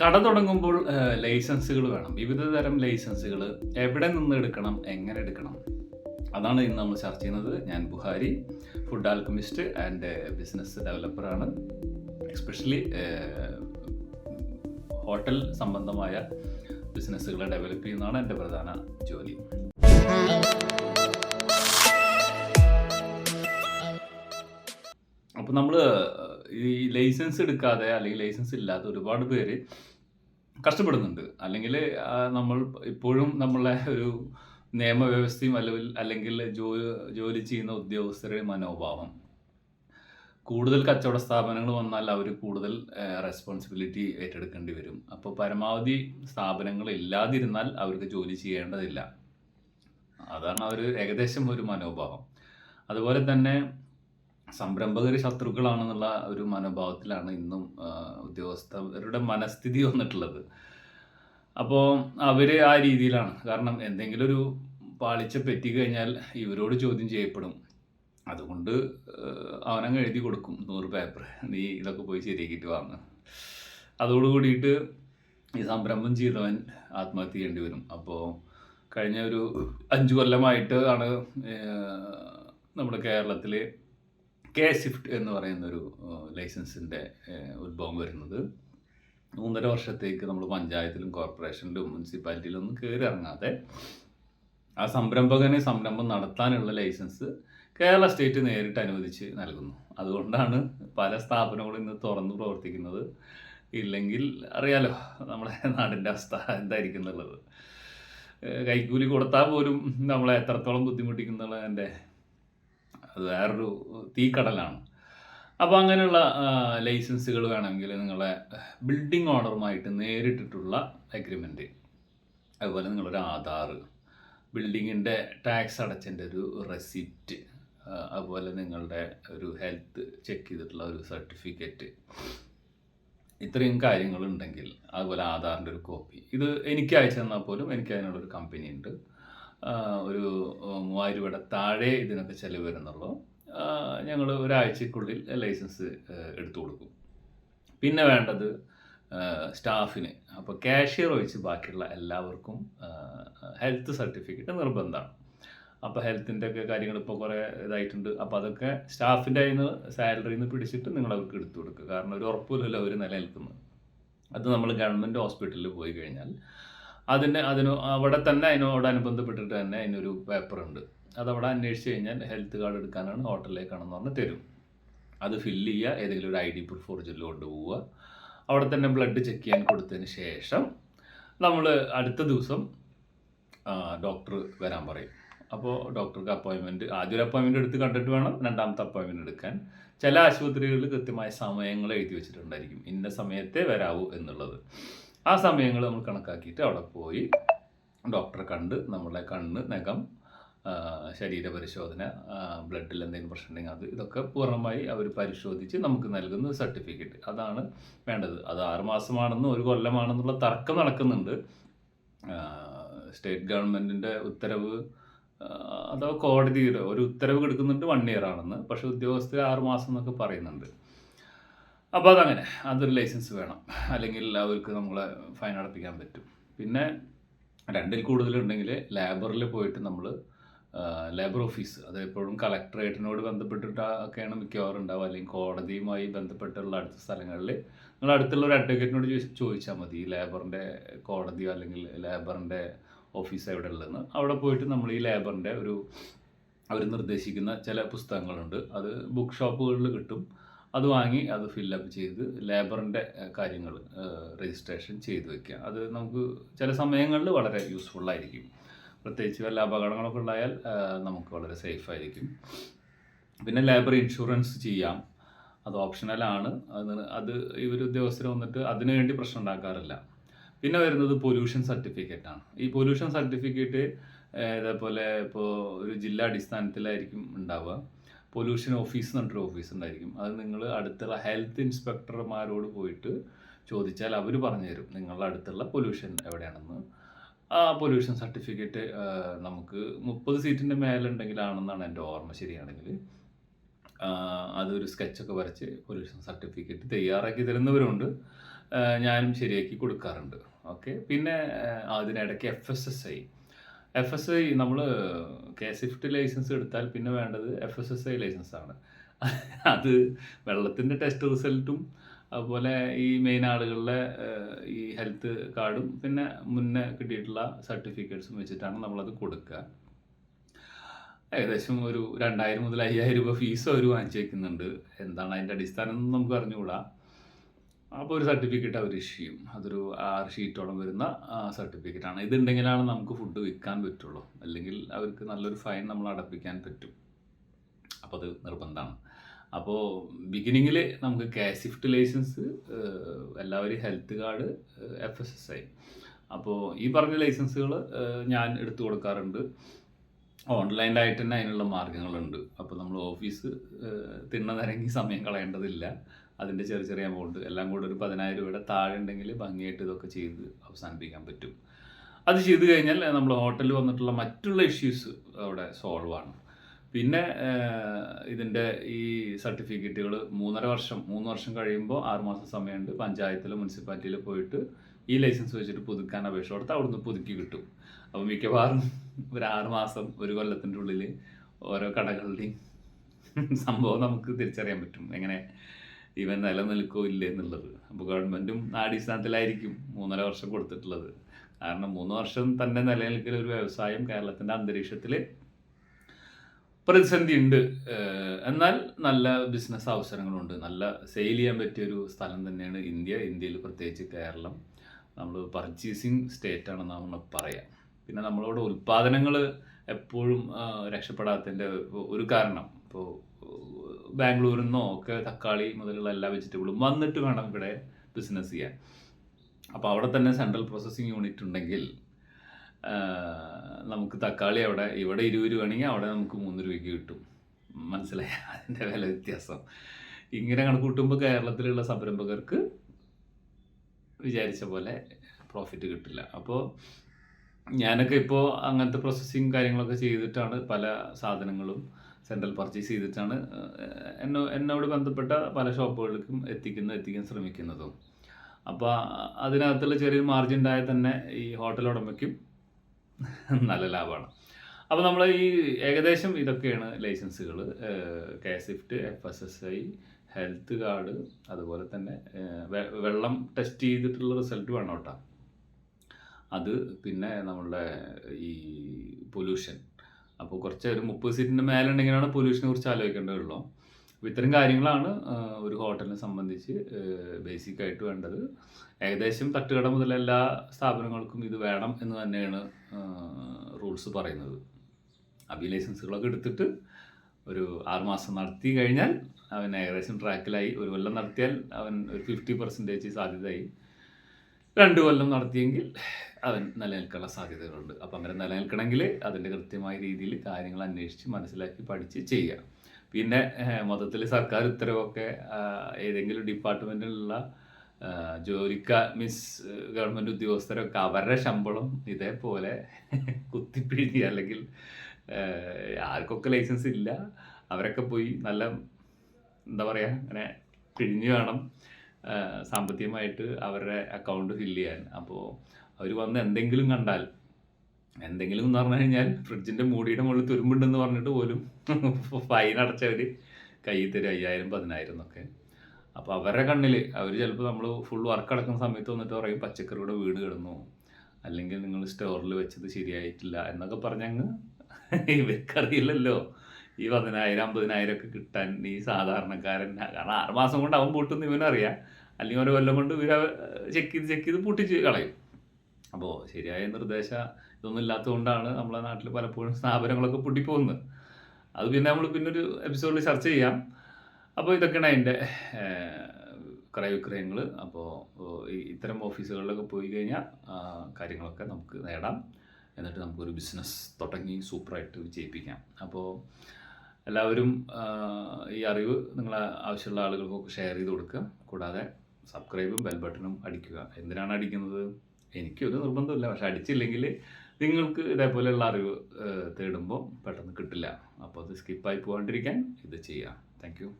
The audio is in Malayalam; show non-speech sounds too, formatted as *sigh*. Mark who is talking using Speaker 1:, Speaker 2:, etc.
Speaker 1: കട തുടങ്ങുമ്പോൾ ലൈസൻസുകൾ വേണം. വിവിധ തരം ലൈസൻസുകൾ എവിടെ നിന്ന് എടുക്കണം എങ്ങനെ എടുക്കണം? അതാണ് ഇന്ന് നമ്മൾ ചർച്ച ചെയ്യുന്നത്. ഞാൻ Buhari food alchemist and business ഡെവലപ്പറാണ് especially hotel സംബന്ധമായ ബിസിനസ്സുകളെ ഡെവലപ്പ് ചെയ്യുന്നതാണ് എന്റെ പ്രധാന ജോലി. അപ്പോൾ നമ്മൾ ഈ ലൈസൻസ് എടുക്കാതെ അല്ലെങ്കിൽ ലൈസൻസ് ഇല്ലാത്ത ഒരുപാട് പേര് കഷ്ടപ്പെടുന്നുണ്ട്. അല്ലെങ്കിൽ നമ്മൾ ഇപ്പോഴും നമ്മളെ ഒരു നിയമവ്യവസ്ഥയും അല്ലെങ്കിൽ അല്ലെങ്കിൽ ജോലി ചെയ്യുന്ന ഉദ്യോഗസ്ഥരുടെ മനോഭാവം. കൂടുതൽ കച്ചവട സ്ഥാപനങ്ങൾ വന്നാൽ അവർ കൂടുതൽ റെസ്പോൺസിബിലിറ്റി ഏറ്റെടുക്കേണ്ടി വരും. അപ്പോൾ പരമാവധി സ്ഥാപനങ്ങൾ ഇല്ലാതിരുന്നാൽ അവർക്ക് ജോലി ചെയ്യേണ്ടതില്ല. അതാണ് അവർ ഏകദേശം ഒരു മനോഭാവം. അതുപോലെ തന്നെ സംരംഭകർ ശത്രുക്കളാണെന്നുള്ള ഒരു മനോഭാവത്തിലാണ് ഇന്നും ഉദ്യോഗസ്ഥരുടെ മനസ്ഥിതി വന്നിട്ടുള്ളത്. അപ്പോൾ അവർ ആ രീതിയിലാണ്. കാരണം എന്തെങ്കിലും ഒരു പാളിച്ച പറ്റിക്കഴിഞ്ഞാൽ ഇവരോട് ചോദ്യം ചെയ്യപ്പെടും. അതുകൊണ്ട് അവനങ്ങ് എഴുതി കൊടുക്കും നൂറ് പേപ്പർ നീ ഇതൊക്കെ പോയി ശരിയാക്കിയിട്ട് വാങ്ങുക അതോട് കൂടിയിട്ട് ഈ സംരംഭം ചെയ്തവൻ ആത്മഹത്യ ചെയ്യേണ്ടി വരും. അപ്പോൾ കഴിഞ്ഞ ഒരു അഞ്ചു കൊല്ലമായിട്ട് ആണ് നമ്മുടെ കേരളത്തിൽ കെ സ്വിഫ്റ്റ് എന്ന് പറയുന്ന ഒരു ലൈസൻസിന്റെ ഉത്ഭവം വരുന്നത്. മൂന്നര വർഷത്തേക്ക് നമ്മൾ പഞ്ചായത്തിലും കോർപ്പറേഷനിലും മുനിസിപ്പാലിറ്റിയിലും ഒന്നും കയറി ഇറങ്ങാതെ ആ സംരംഭകനെ സംരംഭം നടത്താനുള്ള ലൈസൻസ് കേരള സ്റ്റേറ്റ് നേരിട്ട് അനുവദിച്ച് നൽകുന്നു. അതുകൊണ്ടാണ് പല സ്ഥാപനങ്ങളും ഇന്ന് തുറന്നു പ്രവർത്തിക്കുന്നത്. ഇല്ലെങ്കിൽ അറിയാലോ നമ്മുടെ നാടിന്റെ അവസ്ഥ എന്തായിരിക്കും എന്നുള്ളത്. കൈക്കൂലി കൊടുത്താൽ പോലും നമ്മളെ എത്രത്തോളം ബുദ്ധിമുട്ടിക്കുന്നുള്ളതിന്റെ അത് വേറൊരു തീക്കടലാണ്. അപ്പോൾ അങ്ങനെയുള്ള ലൈസൻസുകൾ വേണമെങ്കിൽ നിങ്ങളെ ബിൽഡിംഗ് ഓണറുമായിട്ട് നേരിട്ടിട്ടുള്ള അഗ്രിമെന്റ് അതുപോലെ നിങ്ങളൊരു ആധാർ ബിൽഡിങ്ങിന്റെ ടാക്സ് അടച്ചതിന്റെ ഒരു റെസിപ്റ്റ് അതുപോലെ നിങ്ങളുടെ ഒരു ഹെൽത്ത് ചെക്ക് ചെയ്തിട്ടുള്ള ഒരു സർട്ടിഫിക്കറ്റ്. ഇത്രയും കാര്യങ്ങളുണ്ടെങ്കിൽ അതുപോലെ ആധാറിന്റെ ഒരു കോപ്പി. ഇത് എനിക്ക് അയച്ചു തന്നാൽ പോലും എനിക്ക് അതിനുള്ളൊരു കമ്പനി ഉണ്ട് ഒരു മൂവായിരം രൂപയുടെ താഴെ ഇതിനൊക്കെ ചിലവ് വരുന്നുള്ളൂ. ഞങ്ങൾ ഒരാഴ്ചക്കുള്ളിൽ ലൈസൻസ് എടുത്തു കൊടുക്കും. പിന്നെ വേണ്ടത് സ്റ്റാഫിന്. അപ്പോൾ കാഷ്യർ ഒഴിച്ച് ബാക്കിയുള്ള എല്ലാവർക്കും ഹെൽത്ത് സർട്ടിഫിക്കറ്റ് നിർബന്ധമാണ്. അപ്പോൾ ഹെൽത്തിന്റെ ഒക്കെ കാര്യങ്ങൾ ഇപ്പോൾ കുറേ ഇതായിട്ടുണ്ട്. അപ്പോൾ അതൊക്കെ സ്റ്റാഫിന്റെ അതിൽ നിന്ന് സാലറിയിൽ നിന്ന് പിടിച്ചിട്ട് നിങ്ങൾ അവർക്ക് എടുത്തു കൊടുക്കുക. കാരണം ഒരു ഉറപ്പില്ലല്ലോ അവർ നിലനിൽക്കുന്നത്. അത് നമ്മൾ ഗവൺമെന്റ് ഹോസ്പിറ്റലിൽ പോയി കഴിഞ്ഞാൽ അതിന് അതിന് അവിടെ തന്നെ അതിനോടനുബന്ധപ്പെട്ടിട്ട് തന്നെ അതിനൊരു അത് അവിടെ അന്വേഷിച്ച് കഴിഞ്ഞാൽ ഹെൽത്ത് കാർഡ് എടുക്കാനാണ് ഹോട്ടലിലേക്കാണെന്ന് പറഞ്ഞ് തരും. അത് ഫില്ല് ചെയ്യുക ഏതെങ്കിലും ഒരു ഐ ഡി പ്രൂഫ് ഒറിജിനൽ കൊണ്ടുപോവുക. അവിടെ തന്നെ ബ്ലഡ് ചെക്ക് ചെയ്യാൻ കൊടുത്തതിന് ശേഷം നമ്മൾ അടുത്ത ദിവസം ഡോക്ടർ വരാൻ പറയും. അപ്പോൾ ഡോക്ടർക്ക് അപ്പോയിൻമെന്റ് ആദ്യം ഒരു അപ്പോയിൻമെന്റ് എടുത്ത് കണ്ടിട്ട് വേണം രണ്ടാമത്തെ അപ്പോയിൻമെന്റ് എടുക്കാൻ. ചില ആശുപത്രികളിൽ കൃത്യമായ സമയങ്ങൾ എഴുതി വെച്ചിട്ടുണ്ടായിരിക്കും. ഇന്ന സമയത്തെ വരാവൂ എന്നുള്ളത്. ആ സമയങ്ങൾ നമ്മൾ കണക്കാക്കിയിട്ട് അവിടെ പോയി ഡോക്ടറെ കണ്ട് നമ്മളെ കണ്ണ് നഖം ശരീരപരിശോധന ശരീര പരിശോധന ബ്ലഡിൽ എന്തെങ്കിലും പ്രശ്നം ഉണ്ടെങ്കിൽ അത് ഇതൊക്കെ പൂർണമായി അവർ പരിശോധിച്ച് നമുക്ക് നൽകുന്ന സർട്ടിഫിക്കറ്റ്. അതാണ് വേണ്ടത്. അത് ആറുമാസമാണെന്നും ഒരു കൊല്ലമാണെന്നുള്ള തർക്കം നടക്കുന്നുണ്ട്. സ്റ്റേറ്റ് ഗവൺമെന്റിന്റെ ഉത്തരവ് അഥവാ കോടതിയുടെ ഒരു ഉത്തരവ് കൊടുക്കുന്നുണ്ട് വൺ ഇയർ ആണെന്ന്. പക്ഷേ ഉദ്യോഗസ്ഥർ ആറുമാസം എന്നൊക്കെ പറയുന്നുണ്ട്. അപ്പോൾ അതങ്ങനെ. അതൊരു ലൈസൻസ് വേണം. അല്ലെങ്കിൽ അവർക്ക് നമ്മളെ ഫൈൻ അടപ്പിക്കാൻ പറ്റും. പിന്നെ രണ്ടിൽ കൂടുതലുണ്ടെങ്കിൽ ലേബറിൽ പോയിട്ട് നമ്മൾ ലേബർ ഓഫീസ് അത് എപ്പോഴും കളക്ടറേറ്റിനോട് ബന്ധപ്പെട്ടിട്ട് ഒക്കെയാണ് മിക്കവാറും ഉണ്ടാവുക. അല്ലെങ്കിൽ കോടതിയുമായി ബന്ധപ്പെട്ടുള്ള അടുത്ത സ്ഥലങ്ങളിൽ നിങ്ങൾ അടുത്തുള്ള ഒരു അഡ്വക്കേറ്റിനോട് ചോദിച്ച് ചോദിച്ചാൽ മതി ലേബറിന്റെ കോടതിയോ അല്ലെങ്കിൽ ലേബറിന്റെ ഓഫീസ് എവിടെ ഉള്ളതെന്ന് അവിടെ പോയിട്ട് നമ്മൾ ഈ ലേബറിന്റെ ഒരു അവർ നിർദ്ദേശിക്കുന്ന ചില പുസ്തകങ്ങളുണ്ട്. അത് ബുക്ക് ഷോപ്പുകളിൽ കിട്ടും. അത് വാങ്ങി അത് ഫില്ലപ്പ് ചെയ്ത് ലേബറിന്റെ കാര്യങ്ങൾ രജിസ്ട്രേഷൻ ചെയ്ത് വെക്കുക. അത് നമുക്ക് ചില സമയങ്ങളിൽ വളരെ യൂസ്ഫുൾ ആയിരിക്കും. പ്രത്യേകിച്ച് വല്ല അപകടങ്ങളൊക്കെ ഉണ്ടായാൽ നമുക്ക് വളരെ സേഫ് ആയിരിക്കും. പിന്നെ ലേബർ ഇൻഷുറൻസ് ചെയ്യാം. അത് ഓപ്ഷണലാണ് അത് അത് ഇവർ ഉദ്യോഗസ്ഥർ വന്നിട്ട് അതിനു വേണ്ടി പ്രശ്നം ഉണ്ടാക്കാറില്ല. പിന്നെ വരുന്നത് പൊല്യൂഷൻ സർട്ടിഫിക്കറ്റ് ആണ്. ഈ പൊല്യൂഷൻ സർട്ടിഫിക്കറ്റ് ഇതേപോലെ ഇപ്പോൾ ഒരു ജില്ലാ അടിസ്ഥാനത്തിലായിരിക്കും ഉണ്ടാവുക. പൊല്യൂഷൻ ഓഫീസ് എന്ന് പറഞ്ഞൊരു ഓഫീസ് ഉണ്ടായിരിക്കും. അത് നിങ്ങൾ അടുത്തുള്ള ഹെൽത്ത് ഇൻസ്പെക്ടർമാരോട് പോയിട്ട് ചോദിച്ചാൽ അവർ പറഞ്ഞു തരും നിങ്ങളുടെ അടുത്തുള്ള പൊല്യൂഷൻ എവിടെയാണെന്ന്? ആ പൊല്യൂഷൻ സർട്ടിഫിക്കറ്റ് നമുക്ക് മുപ്പത് സീറ്റിന്റെ മേലുണ്ടെങ്കിലാണെന്നാണ് എന്റെ ഓർമ്മ ശരിയാണെങ്കിൽ. അതൊരു സ്കെച്ചൊക്കെ വരച്ച് പൊല്യൂഷൻ സർട്ടിഫിക്കറ്റ് തയ്യാറാക്കി തരുന്നവരുണ്ട്. ഞാനും ശരിയാക്കി കൊടുക്കാറുണ്ട്. ഓക്കെ പിന്നെ അതിനിടയ്ക്ക് F S S I F S I നമ്മൾ കെ സിഫ്റ്റ് ലൈസൻസ് എടുത്താൽ പിന്നെ വേണ്ടത് F S S I license ആണ്. അത് വെള്ളത്തിന്റെ ടെസ്റ്റ് റിസൾട്ടും അതുപോലെ ഈ മെയിൻ ആളുകളുടെ ഈ ഹെൽത്ത് കാർഡും പിന്നെ മുന്നേ കിട്ടിയിട്ടുള്ള സർട്ടിഫിക്കറ്റ്സും വെച്ചിട്ടാണ് നമ്മളത് കൊടുക്കുക. ഏകദേശം ഒരു രണ്ടായിരം മുതൽ അയ്യായിരം രൂപ ഫീസ് അവർ വാങ്ങിച്ചു വെക്കുന്നുണ്ട്. എന്താണ് അതിന്റെ അടിസ്ഥാനം എന്ന് നമുക്ക് അറിഞ്ഞുകൂടാ. അപ്പോൾ ഒരു സർട്ടിഫിക്കറ്റ് അവർ ഇഷ്യൂ ചെയ്യും. അതൊരു ആറ് ഷീറ്റോളം വരുന്ന സർട്ടിഫിക്കറ്റാണ് ഇതുണ്ടെങ്കിലാണ് നമുക്ക് ഫുഡ് വിൽക്കാൻ പറ്റുള്ളൂ. അല്ലെങ്കിൽ അവർക്ക് നല്ലൊരു ഫൈൻ നമ്മൾ അടപ്പിക്കാൻ പറ്റും. അപ്പോൾ അത് നിർബന്ധമാണ്. അപ്പോൾ ബിഗിനിങ്ങിൽ നമുക്ക് കാസിഫ്റ്റ് ലൈസൻസ് എല്ലാവരും health card F S S I അപ്പോൾ ഈ പറഞ്ഞ ലൈസൻസുകൾ ഞാൻ എടുത്തു കൊടുക്കാറുണ്ട്. ഓൺലൈനായിട്ട് തന്നെ അതിനുള്ള മാർഗങ്ങളുണ്ട് അപ്പോൾ നമ്മൾ ഓഫീസ് നിരങ്ങി സമയം കളയേണ്ടതില്ല. അതിന്റെ ചെറിയ ചെറിയ എമൗണ്ട് എല്ലാം കൂടെ ഒരു പതിനായിരം രൂപയുടെ താഴെ ഉണ്ടെങ്കിൽ ഭംഗിയായിട്ട് ഇതൊക്കെ ചെയ്ത് അവസാനിപ്പിക്കാൻ പറ്റും. അത് ചെയ്തു കഴിഞ്ഞാൽ നമ്മൾ ഹോട്ടലിൽ വന്നിട്ടുള്ള മറ്റുള്ള ഇഷ്യൂസ് അവിടെ സോൾവ് ആണ്. പിന്നെ ഇതിന്റെ ഈ സർട്ടിഫിക്കറ്റുകൾ മൂന്നര വർഷം മൂന്ന് വർഷം കഴിയുമ്പോൾ ആറുമാസം സമയമുണ്ട്. പഞ്ചായത്തിലോ മുനിസിപ്പാലിറ്റിയിലോ പോയിട്ട് ഈ ലൈസൻസ് വെച്ചിട്ട് പുതുക്കാൻ അപേക്ഷ കൊടുത്ത് അവിടുന്ന് പുതുക്കി കിട്ടും. അപ്പോൾ മിക്കവാറും ഒരു ആറുമാസം ഒരു കൊല്ലത്തിന്റെ ഉള്ളിൽ ഓരോ കടകളുടെയും സംഭവം നമുക്ക് തിരിച്ചറിയാൻ പറ്റും. എങ്ങനെ ഇവൻ നിലനിൽക്കോ ഇല്ലേ എന്നുള്ളത്. അപ്പോൾ ഗവൺമെന്റും ആ അടിസ്ഥാനത്തിലായിരിക്കും മൂന്നര വർഷം കൊടുത്തിട്ടുള്ളത്. കാരണം മൂന്ന് വർഷം തന്നെ നിലനിൽക്കുന്ന ഒരു വ്യവസായം കേരളത്തിന്റെ അന്തരീക്ഷത്തിൽ പ്രതിസന്ധി ഉണ്ട് എന്നാൽ നല്ല ബിസിനസ് അവസരങ്ങളുണ്ട്. നല്ല സെയിൽ ചെയ്യാൻ പറ്റിയ ഒരു സ്ഥലം തന്നെയാണ് ഇന്ത്യ. ഇന്ത്യയിൽ പ്രത്യേകിച്ച് കേരളം. നമ്മൾ പർച്ചേസിങ് സ്റ്റേറ്റ് ആണെന്ന് നമ്മൾ പറയാം. പിന്നെ നമ്മളോട് ഉൽപ്പാദനങ്ങൾ എപ്പോഴും രക്ഷപ്പെടാത്തതിന്റെ ഒരു കാരണം. ഇപ്പോൾ ബാംഗ്ലൂരിൽ നിന്നോ ഒക്കെ തക്കാളി മുതലുള്ള എല്ലാ വെജിറ്റബിളും വന്നിട്ട് വേണം ഇവിടെ ബിസിനസ് ചെയ്യാൻ. അപ്പോൾ അവിടെ തന്നെ സെൻട്രൽ പ്രോസസ്സിങ് യൂണിറ്റ് ഉണ്ടെങ്കിൽ നമുക്ക് തക്കാളി അവിടെ ഇവിടെ ഇരുപത് രൂപയാണെങ്കിൽ അവിടെ നമുക്ക് മൂന്ന് രൂപയ്ക്ക് കിട്ടും. മനസ്സിലായി? അതിന്റെ വില വ്യത്യാസം. ഇങ്ങനെ കണക്ക് കൂട്ടുമ്പോൾ കേരളത്തിലുള്ള സംരംഭകർക്ക് വിചാരിച്ച പോലെ പ്രോഫിറ്റ് കിട്ടില്ല. അപ്പോൾ ഞാനൊക്കെ ഇപ്പോൾ അങ്ങനത്തെ പ്രോസസ്സിങ് കാര്യങ്ങളൊക്കെ ചെയ്തിട്ടാണ് പല സാധനങ്ങളും സെൻട്രൽ പർച്ചേസ് ചെയ്തിട്ടാണ് എന്നോ എന്നോട് ബന്ധപ്പെട്ട പല ഷോപ്പുകൾക്കും എത്തിക്കുന്ന എത്തിക്കാൻ ശ്രമിക്കുന്നതും. അപ്പോൾ അതിനകത്തുള്ള ചെറിയൊരു മാർജിൻ ഉണ്ടായാൽ തന്നെ ഈ ഹോട്ടൽ ഉടമയ്ക്കും നല്ല ലാഭമാണ്. അപ്പോൾ നമ്മൾ ഈ ഏകദേശം ഇതൊക്കെയാണ് ലൈസൻസുകൾ K swift F S S I health card അതുപോലെ തന്നെ വെള്ളം ടെസ്റ്റ് ചെയ്തിട്ടുള്ള റിസൾട്ട് വേണം കേട്ടോ അത് പിന്നെ നമ്മളുടെ ഈ പൊല്യൂഷൻ അപ്പോൾ കുറച്ച് ഒരു മുപ്പത് സീറ്റിന്റെ മേലെ ഉണ്ടെങ്കിലാണ് പൊല്യൂഷനെ കുറിച്ച് ആലോചിക്കേണ്ടതുള്ളൂ അപ്പോൾ ഇത്തരം കാര്യങ്ങളാണ് ഒരു ഹോട്ടലിനെ സംബന്ധിച്ച് ബേസിക് ആയിട്ട് വേണ്ടത്. ഏകദേശം തട്ടുകട മുതൽ എല്ലാ സ്ഥാപനങ്ങൾക്കും ഇത് വേണം എന്ന് തന്നെയാണ് റൂൾസ് പറയുന്നത്. അപ്പോൾ ഈ ലൈസൻസുകളൊക്കെ എടുത്തിട്ട് ഒരു ആറുമാസം നടത്തി കഴിഞ്ഞാൽ അവൻ ഏകദേശം ട്രാക്കിലായി ഒരു കൊല്ലം നടത്തിയാൽ അവൻ ഒരു ഫിഫ്റ്റി പെർസെന്റേജ് സാധ്യതയായി. രണ്ട് കൊല്ലം നടത്തിയെങ്കിൽ അവൻ നിലനിൽക്കാനുള്ള സാധ്യതകളുണ്ട്. അപ്പം അങ്ങനെ നിലനിൽക്കണമെങ്കിൽ അതിന്റെ കൃത്യമായ രീതിയിൽ കാര്യങ്ങൾ അന്വേഷിച്ച് മനസ്സിലാക്കി പഠിച്ച് ചെയ്യുക. പിന്നെ മൊത്തത്തിൽ സർക്കാർ ഉത്തരവൊക്കെ ഏതെങ്കിലും ഡിപ്പാർട്ട്മെന്റിലുള്ള ജോലിക്ക മീൻസ് ഗവൺമെന്റ് ഉദ്യോഗസ്ഥരൊക്കെ അവരുടെ ശമ്പളം ഇതേപോലെ കുത്തിപ്പിഴിഞ്ഞ് അല്ലെങ്കിൽ ആർക്കൊക്കെ ലൈസൻസ് ഇല്ല. അവരൊക്കെ പോയി നല്ല എന്താ പറയുക അങ്ങനെ പിഴിഞ്ഞു വേണം. സാമ്പത്തികമായിട്ട് അവരുടെ അക്കൗണ്ട് ഫില്ല് ചെയ്യാൻ. അപ്പോൾ അവർ വന്ന് എന്തെങ്കിലും കണ്ടാൽ എന്തെങ്കിലും എന്ന് പറഞ്ഞു കഴിഞ്ഞാൽ ഫ്രിഡ്ജിന്റെ മൂടിയുടെ മുകളിൽ തുരുമ്പുണ്ടെന്ന് പറഞ്ഞിട്ട് പോലും *laughs* ഫൈൻ അടച്ചവർ കയ്യിൽ തരും അയ്യായിരം പതിനായിരം എന്നൊക്കെ. അപ്പോൾ അവരുടെ കണ്ണിൽ അവർ ചിലപ്പോൾ നമ്മൾ ഫുൾ വർക്ക് അടക്കുന്ന സമയത്ത് വന്നിട്ട് പറയും പച്ചക്കറിയുടെ വീട് കിടന്നു. അല്ലെങ്കിൽ നിങ്ങൾ സ്റ്റോറിൽ വെച്ചത് ശരിയായിട്ടില്ല എന്നൊക്കെ പറഞ്ഞങ്ങ് ഇവർക്കറിയില്ലല്ലോ. ഈ പതിനായിരം അമ്പതിനായിരം ഒക്കെ കിട്ടാൻ ഈ സാധാരണക്കാരൻ കാരണം ആറുമാസം കൊണ്ട് അവൻ പൂട്ടുന്ന ഇവനറിയാം. അല്ലെങ്കിൽ ഒരു കൊല്ലം കൊണ്ട് ഇവർ ചെക്ക് ചെയ്ത് ചെക്ക് ചെയ്ത് പൂട്ടിച്ച് കളയും. അപ്പോൾ ശരിയായ നിർദ്ദേശം ഇതൊന്നും ഇല്ലാത്തതുകൊണ്ടാണ് നമ്മളെ നാട്ടിൽ പലപ്പോഴും സ്ഥാപനങ്ങളൊക്കെ പൂട്ടിപ്പോകുന്നത്. അത് പിന്നെ നമ്മൾ പിന്നൊരു എപ്പിസോഡിൽ ചർച്ച ചെയ്യാം. അപ്പോൾ ഇതൊക്കെയാണ് അതിന്റെ ക്രയവിക്രയങ്ങൾ അപ്പോൾ ഇത്തരം ഓഫീസുകളിലൊക്കെ പോയി കഴിഞ്ഞാൽ കാര്യങ്ങളൊക്കെ നമുക്ക് നേടാം. എന്നിട്ട് നമുക്കൊരു ബിസിനസ് തുടങ്ങി സൂപ്പറായിട്ട് വിജയിപ്പിക്കാം. അപ്പോൾ എല്ലാവരും ഈ അറിവ് നിങ്ങളെ ആവശ്യമുള്ള ആളുകൾക്കൊക്കെ ഷെയർ ചെയ്ത് കൊടുക്കുക. കൂടാതെ സബ്സ്ക്രൈബും ബെൽ ബട്ടണും അടിക്കുക. എന്തിനാണ് അടിക്കുന്നത്? എനിക്കൊരു നിർബന്ധമില്ല പക്ഷെ അടിച്ചില്ലെങ്കിൽ നിങ്ങൾക്ക് ഇതേപോലെയുള്ള അറിവ് തേടുമ്പോൾ പെട്ടെന്ന് കിട്ടില്ല. അപ്പോൾ അത് സ്കിപ്പായി പോകാണ്ടിരിക്കാൻ ഇത് ചെയ്യാം. Thank you.